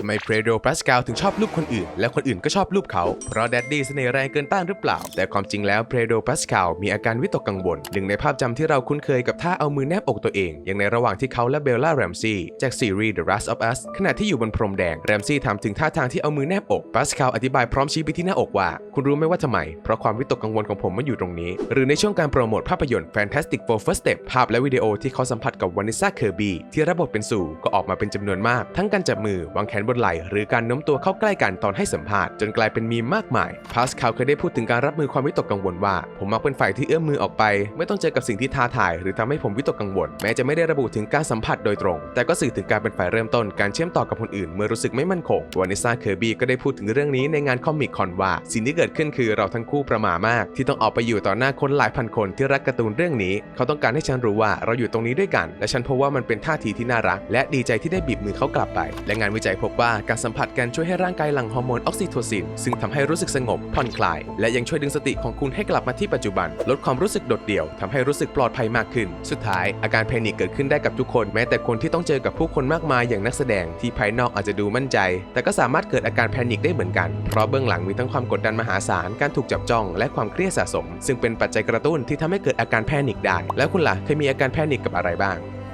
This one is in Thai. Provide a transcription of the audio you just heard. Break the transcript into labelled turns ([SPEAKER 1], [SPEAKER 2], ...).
[SPEAKER 1] ทำไมเพรโดปาสกาลถึงชอบรูปคนอื่น และคนอื่นก็ชอบรูปเขา เพราะแดดดี้เสน่ห์แรงเกินต้านหรือเปล่า แต่ความจริงแล้วเพรโดปาสกาลมีอาการวิตกกังวล หนึ่งในภาพจำที่เราคุ้นเคยกับท่าเอามือแนบอกตัวเอง อย่างในระหว่างที่เขาและเบลล่าแรมซี่จากซีรีส์ The Last of Us ขณะที่อยู่บนพรมแดงแรมซี่ถาถึงท่าทางที่เอามือแนบอกปาสกาลอธิบายพร้อมชี้ไปที่หน้าอกว่า คุณรู้ไหมว่าทำไม เพราะความวิตกกังวลของผมมันอยู่ตรงนี้ หรือในช่วงการโปรโมทภาพยนตร์ Fantastic Four First Step ภาพและวิดีโอที่เขาสัมผัสกับวานิซ่าเคอร์บีที่รับบทเป็นสู่ก็ออกมาเป็นจำนวนมาก ทั้งการจับมือวางแขนบนไหล่หรือการโน้มตัวเข้าใกล้กันตอนให้สัมภาษณ์จนกลายเป็นมีมากมาย พาสคาลเคยได้พูดถึงการรับมือความวิตกกังวลว่า ผมมักเป็นฝ่ายที่เอื้อมมือออกไป ไม่ต้องเจอกับสิ่งที่ท้าทาย หรือทำให้ผมวิตกกังวล แม้จะไม่ได้ระบุถึงการสัมผัสโดยตรง แต่ก็สื่อถึงการเป็นฝ่ายเริ่มต้นการเชื่อมต่อกับคนอื่นเมื่อรู้สึกไม่มั่นคงวานิซ่าเคอร์บีก็ได้พูดถึงเรื่องนี้ในงานคอมิกคอนว่า สิ่งที่เกิดขึ้นคือเราทั้งคู่ประหม่ามาก ที่ต้องออกไปอยู่ต่อหน้าคนหลายพันคนที่รักการ์ตูนเรื่องนี้ เขาต้องการให้ฉันรู้ว่าเราอยู่ตรงนี้ด้วยกัน และฉันพบว่ามันเป็นท่าทีที่น่ารัก และดีใจที่ได้บีบมือเขากลับไป และงานวิจัยพบว่าการสัมผัสกันช่วยให้ร่างกายหลั่งฮอร์โมนออกซิโทซิน ซึ่งทำให้รู้สึกสงบผ่อนคลาย และยังช่วยดึงสติของคุณให้กลับมาที่ปัจจุบัน ลดความรู้สึกโดดเดี่ยวทำให้รู้สึกปลอดภัยมากขึ้น สุดท้ายอาการแพนิคเกิดขึ้นได้กับทุกคนแม้แต่คนที่ต้องเจอกับผู้คนมากมายอย่างนักแสดงที่ภายนอกอาจจะดูมั่นใจ แต่ก็สามารถเกิดอาการแพนิคได้เหมือนกัน เพราะเบื้องหลังมีทั้งความกดดันมหาศาลการถูกจับจ้อง และความเครียดสะสม ซึ่งเป็นปัจจัยกระตุ้นที่ทำให้เกิดอาการแพนิคได้ แล้วคุณล่ะเคยมีอาการแพนิคกับอะไรบ้าง